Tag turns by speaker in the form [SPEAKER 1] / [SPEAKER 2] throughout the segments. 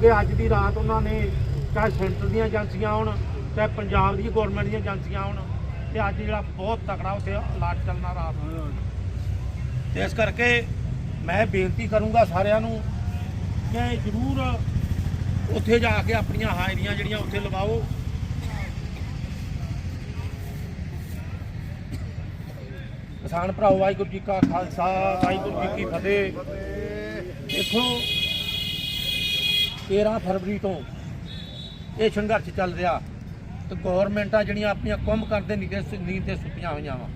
[SPEAKER 1] ਕਿਉਂਕਿ ਅੱਜ ਦੀ ਰਾਤ ਉਹਨਾਂ ਨੇ ਚਾਹੇ ਸੈਂਟਰ ਦੀਆਂ ਏਜੰਸੀਆਂ ਹੋਣ, ਚਾਹੇ ਪੰਜਾਬ ਦੀ ਗਵਰਨਮੈਂਟ ਦੀਆਂ ਏਜੰਸੀਆਂ ਹੋਣ, ਤੇ ਅੱਜ ਜਿਹੜਾ ਬਹੁਤ ਤਕੜਾ ਉੱਥੇ ਅਲਰਟ ਚੱਲਣਾ ਰਾਤ ਤੇ ਇਸ ਕਰਕੇ ਮੈਂ ਬੇਨਤੀ ਕਰੂੰਗਾ ਸਾਰਿਆਂ ਨੂੰ ਕਿ ਜ਼ਰੂਰ ਉੱਥੇ ਜਾ ਕੇ ਆਪਣੀਆਂ ਹਾਜ਼ਰੀਆਂ ਜਿਹੜੀਆਂ ਉੱਥੇ ਲਵਾਓ। ਕਿਸਾਨ ਭਰਾਓ, ਵਾਹਿਗੁਰੂ ਜੀ ਕਾ ਖਾਲਸਾ, ਵਾਹਿਗੁਰੂ ਜੀ ਕੀ ਫਤਿਹ। ਦੇਖੋ 13 ਫਰਵਰੀ ਤੋਂ ਇਹ ਸੰਘਰਸ਼ ਚੱਲ ਰਿਹਾ ਤੇ ਗਵਰਨਮੈਂਟਾਂ ਜਿਹੜੀਆਂ ਆਪਣੀਆਂ ਕੰਮ ਕਰਦੇ ਨੀਂਦ ਨੀਂਦ ਤੇ ਸੁੱਤੀਆਂ ਹੋਈਆਂ ਵਾ।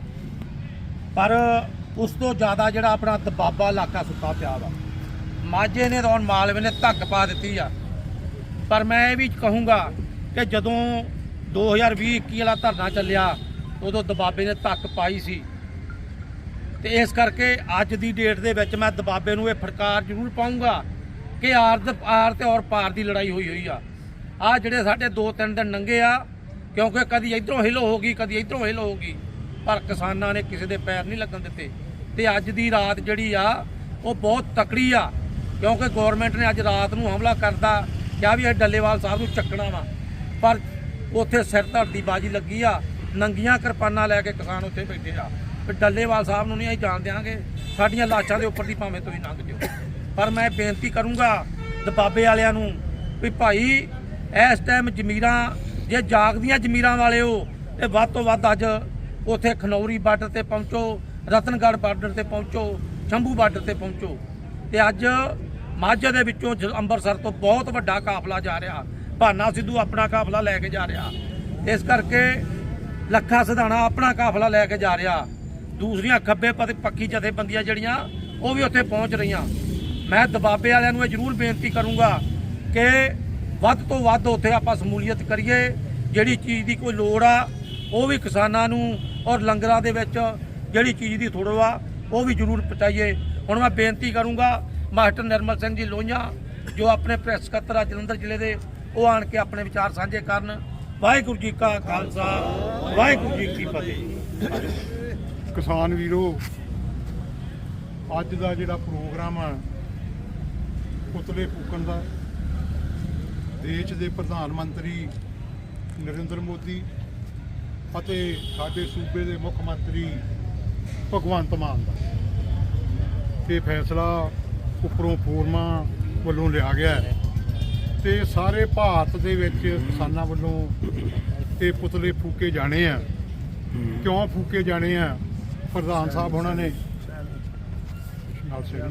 [SPEAKER 1] ਪਰ ਉਸ ਤੋਂ ਜ਼ਿਆਦਾ ਜਿਹੜਾ ਆਪਣਾ ਦਬਾਬਾ ਇਲਾਕਾ ਸੁੱਤਾ ਪਿਆ ਵਾ। ਮਾਝੇ ਨੇ ਰੌਣ ਮਾਲਵੇ ਨੇ ਧੱਕ ਪਾ ਦਿੱਤੀ ਆ। ਪਰ ਮੈਂ ਇਹ ਵੀ ਕਹੂੰਗਾ ਕਿ ਜਦੋਂ 2020-21 ਵਾਲਾ ਧਰਨਾ ਚੱਲਿਆ, ਉਦੋਂ ਦਬਾਬੇ ਨੇ ਧੱਕ ਪਾਈ ਸੀ। ਤੇ ਇਸ ਕਰਕੇ ਅੱਜ ਦੀ ਡੇਟ ਦੇ ਵਿੱਚ ਮੈਂ ਦਬਾਬੇ ਨੂੰ ਇਹ ਫਟਕਾਰ ਜ਼ਰੂਰ ਪਾਉਂਗਾ ਕਿ ਆਰ ਆਰ ਤੇ ਔਰ ਪਾਰ ਦੀ ਲੜਾਈ ਹੋਈ ਹੋਈ ਆ। ਆ ਜਿਹੜੇ ਸਾਡੇ ਦੋ ਤਿੰਨ ਦਿਨ ਨੰਗੇ ਆ, ਕਿਉਂਕਿ ਕਦੀ ਇਧਰੋਂ ਹਿਲੋ ਹੋ ਗਈ ਕਦੀ ਇਧਰੋਂ ਹਿਲੋ ਹੋ ਗਈ ਪਰ ਕਿਸਾਨਾਂ ਨੇ ਕਿਸੇ ਦੇ ਪੈਰ ਨਹੀਂ ਲੱਗਣ ਦਿੱਤੇ। ਤੇ ਅੱਜ ਦੀ ਰਾਤ ਜਿਹੜੀ ਆ, ਉਹ ਬਹੁਤ ਤਕੜੀ ਆ, ਕਿਉਂਕਿ ਗਵਰਨਮੈਂਟ ਨੇ ਅੱਜ ਰਾਤ ਨੂੰ ਹਮਲਾ ਕਰਦਾ ਕਿਹਾ ਵੀ ਇਹ ਡੱਲੇਵਾਲ ਸਾਹਿਬ ਨੂੰ ਚੱਕਣਾ ਵਾ। ਪਰ ਉੱਥੇ ਸਿਰ ਧਰਤੀ ਬਾਜੀ ਲੱਗੀ ਆ, ਨੰਗੀਆਂ ਕਿਰਪਾਨਾਂ ਲੈ ਕੇ ਕਿਸਾਨ ਉੱਥੇ ਬੈਠੇ ਆ। ਡੱਲੇਵਾਲ ਸਾਹਿਬ ਨੂੰ ਨਹੀਂ ਅਸੀਂ ਜਾਣ ਦਿਆਂਗੇ, ਸਾਡੀਆਂ ਲਾਸ਼ਾਂ ਦੇ ਉੱਪਰ ਦੀ ਭਾਵੇਂ ਤੁਸੀਂ ਲੰਘ ਜਿਓ। ਪਰ ਮੈਂ ਬੇਨਤੀ ਕਰੂੰਗਾ ਦਬਾਬੇ ਵਾਲਿਆਂ ਨੂੰ ਵੀ ਭਾਈ, ਇਸ ਟਾਈਮ ਜ਼ਮੀਰਾਂ, ਜੇ ਜਾਗਦੀਆਂ ਜ਼ਮੀਰਾਂ ਵਾਲੇ ਹੋ ਤੇ ਵੱਧ ਤੋਂ ਵੱਧ ਅੱਜ ਉੱਥੇ ਖਨੌਰੀ ਬਾਰਡਰ ਤੇ ਪਹੁੰਚੋ, ਰਤਨਗੜ੍ਹ ਬਾਰਡਰ ਤੇ ਪਹੁੰਚੋ, ਸ਼ੰਭੂ ਬਾਰਡਰ ਤੇ ਪਹੁੰਚੋ। ਤੇ ਅੱਜ ਮਾਝੇ ਦੇ ਵਿੱਚੋਂ ਜ- ਅੰਮ੍ਰਿਤਸਰ ਤੋਂ ਬਹੁਤ ਵੱਡਾ ਕਾਫਲਾ ਜਾ ਰਿਹਾ। ਭਾਨਾ ਸਿੱਧੂ ਆਪਣਾ ਕਾਫਲਾ ਲੈ ਕੇ ਜਾ ਰਿਹਾ। ਇਸ ਕਰਕੇ ਲੱਖਾ ਸਿਧਾਣਾ ਆਪਣਾ ਕਾਫਲਾ ਲੈ ਕੇ ਜਾ ਰਿਹਾ। ਦੂਸਰੀਆਂ ਖੱਬੇ ਪਤ ਪੱਕੀ ਜਥੇਬੰਦੀਆਂ ਜਿਹੜੀਆਂ, ਉਹ ਵੀ ਉੱਥੇ ਪਹੁੰਚ ਰਹੀਆਂ। ਮੈਂ ਦਬਾਬੇ ਵਾਲਿਆਂ ਨੂੰ ਇਹ ਜ਼ਰੂਰ ਬੇਨਤੀ ਕਰੂੰਗਾ ਕਿ ਵੱਧ ਤੋਂ ਵੱਧ ਉੱਥੇ ਆਪਾਂ ਸਮੂਲੀਅਤ ਕਰੀਏ, ਜਿਹੜੀ ਚੀਜ਼ ਦੀ ਕੋਈ ਲੋੜ ਆ, ਉਹ ਵੀ ਕਿਸਾਨਾਂ ਨੂੰ ਔਰ ਲੰਗਰਾਂ ਦੇ ਵਿੱਚ ਜਿਹੜੀ ਚੀਜ਼ ਦੀ ਥੋੜ੍ਹ ਆ, ਉਹ ਵੀ ਜ਼ਰੂਰ ਪਹੁੰਚਾਈਏ। ਹੁਣ ਮੈਂ ਬੇਨਤੀ ਕਰੂੰਗਾ ਮਾਸਟਰ ਨਿਰਮਲ ਸਿੰਘ ਜੀ ਲੋਹੀਆਂ, ਜੋ ਆਪਣੇ ਪ੍ਰੈਸ ਸਕੱਤਰ ਆ ਜਲੰਧਰ ਜ਼ਿਲ੍ਹੇ ਦੇ, ਉਹ ਆਣ ਕੇ ਆਪਣੇ ਵਿਚਾਰ ਸਾਂਝੇ ਕਰਨ। ਵਾਹਿਗੁਰੂ ਜੀ ਕਾ ਖਾਲਸਾ, ਵਾਹਿਗੁਰੂ ਜੀ ਕੀ ਫਤਿਹ।
[SPEAKER 2] ਕਿਸਾਨ ਵੀਰੋ, ਅੱਜ ਦਾ ਜਿਹੜਾ ਪ੍ਰੋਗਰਾਮ ਆ ਪੁਤਲੇ ਫੂਕਣ ਦਾ। ਦੇਸ਼ ਦੇ ਪ੍ਰਧਾਨ ਮੰਤਰੀ ਨਰਿੰਦਰ ਮੋਦੀ ਅਤੇ ਸਾਡੇ ਸੂਬੇ ਦੇ ਮੁੱਖ ਮੰਤਰੀ ਭਗਵੰਤ ਮਾਨ ਦਾ। ਇਹ ਫੈਸਲਾ ਉੱਪਰੋਂ ਫੋਰਮਾਂ ਵੱਲੋਂ ਲਿਆ ਗਿਆ ਹੈ ਤੇ ਸਾਰੇ ਭਾਰਤ ਦੇ ਵਿੱਚ ਕਿਸਾਨਾਂ ਵੱਲੋਂ ਇਹ ਪੁਤਲੇ ਫੂਕੇ ਜਾਣੇ ਆ। ਕਿਉਂ ਫੂਕੇ ਜਾਣੇ ਆ? ਪ੍ਰਧਾਨ ਸਾਹਿਬ ਉਹਨਾਂ ਨੇ। ਨਾਲ ਸਿੰਘ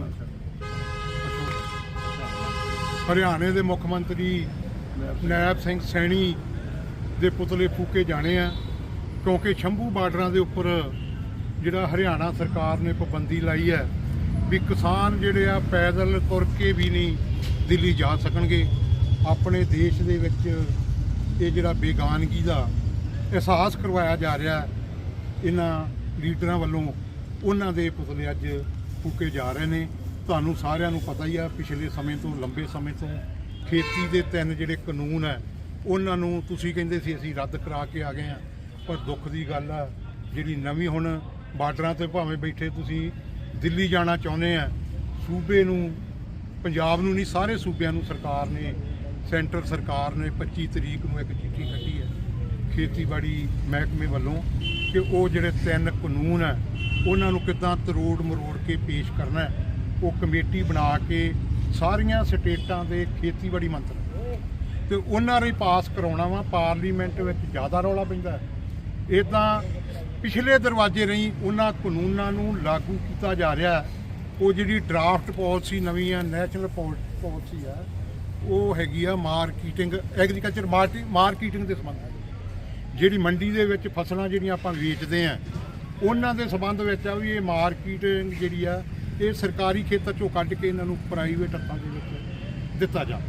[SPEAKER 2] ਹਰਿਆਣੇ ਦੇ ਮੁੱਖ ਮੰਤਰੀ ਨਾਇਬ ਸਿੰਘ ਸੈਣੀ ਦੇ ਪੁਤਲੇ ਫੂਕੇ ਜਾਣੇ ਆ, ਕਿਉਂਕਿ ਸ਼ੰਭੂ ਬਾਰਡਰਾਂ ਦੇ ਉੱਪਰ ਜਿਹੜਾ ਹਰਿਆਣਾ ਸਰਕਾਰ ਨੇ ਪਾਬੰਦੀ ਲਾਈ ਹੈ ਵੀ ਕਿਸਾਨ ਜਿਹੜੇ ਆ ਪੈਦਲ ਤੁਰ ਕੇ ਵੀ ਨਹੀਂ ਦਿੱਲੀ ਜਾ ਸਕਣਗੇ। ਆਪਣੇ ਦੇਸ਼ ਦੇ ਵਿੱਚ ਇਹ ਜਿਹੜਾ ਬੇਗਾਨਗੀ ਦਾ ਅਹਿਸਾਸ ਕਰਵਾਇਆ ਜਾ ਰਿਹਾ, ਇਹਨਾਂ ਲੀਡਰਾਂ ਵੱਲੋਂ ਉਹਨਾਂ ਦੇ ਪੁਤਲੇ ਅੱਜ ਫੂਕੇ ਜਾ ਰਹੇ ਨੇ। ਤੁਹਾਨੂੰ ਸਾਰਿਆਂ ਨੂੰ ਪਤਾ ਹੀ ਆ, ਪਿਛਲੇ ਸਮੇਂ ਤੋਂ, ਲੰਬੇ ਸਮੇਂ ਤੋਂ ਖੇਤੀ ਦੇ ਤਿੰਨ ਜਿਹੜੇ ਕਾਨੂੰਨ ਹੈ ਉਹਨਾਂ ਨੂੰ ਤੁਸੀਂ ਕਹਿੰਦੇ ਸੀ ਅਸੀਂ ਰੱਦ ਕਰਾ ਕੇ ਆ ਗਏ ਆ। ਪਰ ਦੁੱਖ ਦੀ ਗੱਲ ਆ, ਜਿਹੜੀ ਨਵੀਂ ਹੁਣ ਬਾਰਡਰਾਂ ਤੇ ਭਾਵੇਂ ਬੈਠੇ ਤੁਸੀਂ, ਦਿੱਲੀ ਜਾਣਾ ਚਾਹੁੰਦੇ ਆ, ਸੂਬੇ ਨੂੰ, ਪੰਜਾਬ ਨੂੰ ਨਹੀਂ, ਸਾਰੇ ਸੂਬਿਆਂ ਨੂੰ ਸਰਕਾਰ ਨੇ, ਸੈਂਟਰ ਸਰਕਾਰ ਨੇ 25 ਤਰੀਕ ਨੂੰ ਇੱਕ ਚਿੱਠੀ ਕੱਢੀ ਹੈ ਖੇਤੀਬਾੜੀ ਮਹਿਕਮੇ ਵੱਲੋਂ, ਕਿ ਉਹ ਜਿਹੜੇ ਤਿੰਨ ਕਾਨੂੰਨ ਹੈ ਉਹਨਾਂ ਨੂੰ ਕਿੱਦਾਂ ਤਰੋੜ ਮਰੋੜ ਕੇ ਪੇਸ਼ ਕਰਨਾ ਹੈ। ਉਹ ਕਮੇਟੀ ਬਣਾ ਕੇ ਸਾਰੀਆਂ ਸਟੇਟਾਂ ਦੇ ਖੇਤੀਬਾੜੀ ਮੰਤਰੀ ਤੇ ਉਹਨਾਂ ਨੇ ਪਾਸ ਕਰਾਉਣਾ ਵਾ, ਪਾਰਲੀਮੈਂਟ ਵਿੱਚ ਜ਼ਿਆਦਾ ਰੌਲਾ ਪੈਂਦਾ ਇਹ ਤਾਂ ਪਿਛਲੇ ਦਰਵਾਜ਼ੇ ਰਹੀ ਉਹਨਾਂ ਕਾਨੂੰਨਾਂ ਨੂੰ ਲਾਗੂ ਕੀਤਾ ਜਾ ਰਿਹਾ ਉਹ ਜਿਹੜੀ ਡਰਾਫਟ ਪਾਲਿਸੀ ਨਵੀਂ ਆ ਨੈਸ਼ਨਲ ਪਾਲਿਸੀ ਆ ਉਹ ਹੈਗੀ ਆ ਮਾਰਕੀਟਿੰਗ, ਐਗਰੀਕਲਚਰ ਮਾਰਕੀਟਿੰਗ ਦੇ ਸੰਬੰਧ ਜਿਹੜੀ ਮੰਡੀ ਦੇ ਵਿੱਚ ਫਸਲਾਂ ਜਿਹੜੀਆਂ ਆਪਾਂ ਵੇਚਦੇ ਆ ਉਹਨਾਂ ਦੇ ਸੰਬੰਧ ਵਿੱਚ ਆ ਵੀ ਇਹ ਮਾਰਕੀਟਿੰਗ ਜਿਹੜੀ ਆ ਇਹ ਸਰਕਾਰੀ ਖੇਤਰ ਚੋਂ ਕੱਢ ਕੇ ਇਹਨਾਂ ਨੂੰ ਪ੍ਰਾਈਵੇਟ ਹੱਥਾਂ ਦੇ ਵਿੱਚ ਦਿੱਤਾ ਜਾ।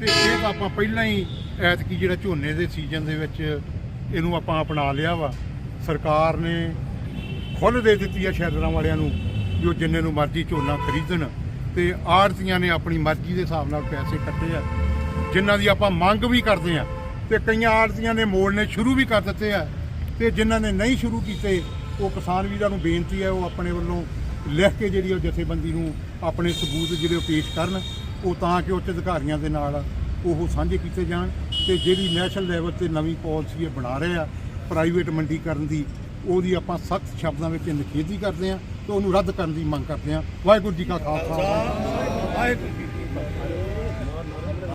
[SPEAKER 2] ਤੇ ਇਹ ਤਾਂ ਆਪਾਂ ਪਹਿਲਾਂ ਹੀ ਐਤਕੀ ਜਿਹੜਾ ਝੋਨੇ ਦੇ ਸੀਜ਼ਨ ਦੇ ਵਿੱਚ ਇਹਨੂੰ ਆਪਾਂ ਅਪਣਾ ਲਿਆ ਵਾ, ਸਰਕਾਰ ਨੇ ਖੁੱਲ੍ਹ ਦੇ ਦਿੱਤੀ ਆ ਸ਼ੈਲਰਾਂ ਵਾਲਿਆਂ ਨੂੰ ਜੋ ਜਿੰਨੇ ਨੂੰ ਮਰਜ਼ੀ ਝੋਨਾ ਖਰੀਦਣ ਤੇ ਆੜਤੀਆਂ ਨੇ ਆਪਣੀ ਮਰਜ਼ੀ ਦੇ ਹਿਸਾਬ ਨਾਲ ਪੈਸੇ ਕੱਟੇ ਆ। ਜਿਨ੍ਹਾਂ ਦੀ ਆਪਾਂ ਮੰਗ ਵੀ ਕਰਦੇ ਆ ਤੇ ਕਈਆਂ ਆੜਤੀਆਂ ਨੇ ਮੋੜਨੇ ਸ਼ੁਰੂ ਵੀ ਕਰ ਦਿੱਤੇ ਆ ਤੇ ਜਿਨ੍ਹਾਂ ਨੇ ਨਹੀਂ ਸ਼ੁਰੂ ਕੀਤੇ, ਉਹ ਕਿਸਾਨ ਵੀਰਾਂ ਨੂੰ ਬੇਨਤੀ ਹੈ, ਉਹ ਆਪਣੇ ਵੱਲੋਂ ਲਿਖ ਕੇ ਜਿਹੜੀ ਉਹ ਜਥੇਬੰਦੀ ਨੂੰ ਆਪਣੇ ਸਬੂਤ ਜਿਹੜੇ ਉਹ ਪੇਸ਼ ਕਰਨ, ਉਹ ਤਾਂ ਕਿ ਉੱਚ ਅਧਿਕਾਰੀਆਂ ਦੇ ਨਾਲ ਉਹ ਸਾਂਝੇ ਕੀਤੇ ਜਾਣ ਤੇ ਜਿਹੜੀ ਨੈਸ਼ਨਲ ਲੈਵਲ ਤੇ ਨਵੀਂ ਪਾਲਿਸੀ ਇਹ ਬਣਾ ਰਹੇ ਆ ਪ੍ਰਾਈਵੇਟ ਮੰਡੀਕਰਨ ਦੀ, ਉਹਦੀ ਆਪਾਂ ਸਖਤ ਸ਼ਬਦਾਂ ਵਿੱਚ ਨਿਖੇਧੀ ਕਰਦੇ ਆ ਤੇ ਉਹਨੂੰ ਰੱਦ ਕਰਨ ਦੀ ਮੰਗ ਕਰਦੇ ਆ। ਵਾਹਿਗੁਰੂ ਜੀ ਕਾ ਖਾਲਸਾ।
[SPEAKER 1] ਵਾਹਿਗੁਰੂ ਜੀ